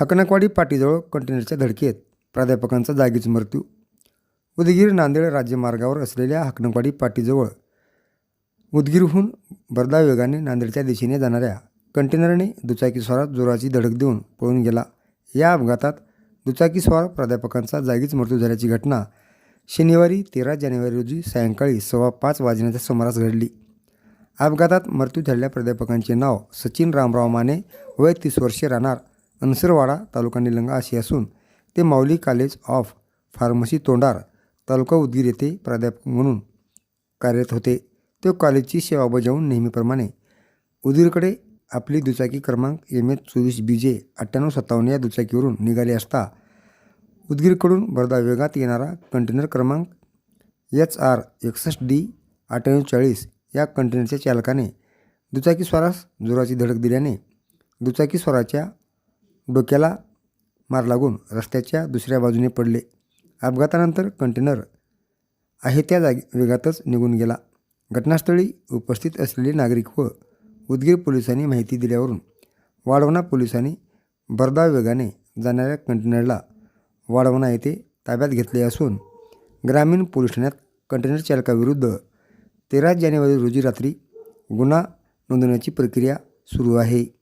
हकनकवाडी पाटीजवळ कंटेनरच्या धडकेत प्राध्यापकांचा जागीच मृत्यू. उदगीर नांदेड राज्यमार्गावर असलेल्या हकनकवाडी पाटीजवळ उदगीरहून भरधाव वेगाने नांदेडच्या दिशेने जाणाऱ्या कंटेनरने दुचाकीस्वारात जोराची धडक देऊन पळून गेला. या अपघातात दुचाकीस्वार प्राध्यापकांचा जागीच मृत्यू झाल्याची घटना शनिवारी तेरा जानेवारी रोजी सायंकाळी सव्वा पाच वाजण्याच्या सुमारास घडली. अपघातात मृत्यू झालेल्या प्राध्यापकांचे नाव सचिन रामराव माने वय तीस वर्षे राहणार अनसरवाडा तालुका निलंगा असे असून ते माऊली कॉलेज ऑफ फार्मसी तोंडार तालुका उदगीर येथे प्राध्यापक म्हणून कार्यरत होते. ते कॉलेजची सेवा बजावून नेहमीप्रमाणे उदगीरकडे आपली दुचाकी क्रमांक एम एच चोवीस बी जे अठ्ठ्याण्णव सत्तावन्न या दुचाकीवरून निघाले असता उदगीरकडून भरदा वेगात येणारा कंटेनर क्रमांक एच आर एकसष्ट डी अठ्ठ्याण्णव चाळीस या कंटेनरच्या चालकाने दुचाकी स्वरास जोराची धडक दिल्याने दुचाकी स्वराच्या डोक्याला मार लागून रस्त्याच्या दुसऱ्या बाजूने पडले. अपघातानंतर कंटेनर आहे त्या जागी वेगातच निघून गेला. घटनास्थळी उपस्थित असलेले नागरिक व उदगीर पोलिसांनी माहिती दिल्यावरून वाढवणा पोलिसांनी भरधाव वेगाने जाणाऱ्या कंटेनरला वाढवणा येथे ताब्यात घेतले असून ग्रामीण पोलीस ठाण्यात कंटेनर चालकाविरुद्ध तेरा जानेवारी रोजी रात्री गुन्हा नोंदवण्याची प्रक्रिया सुरू आहे.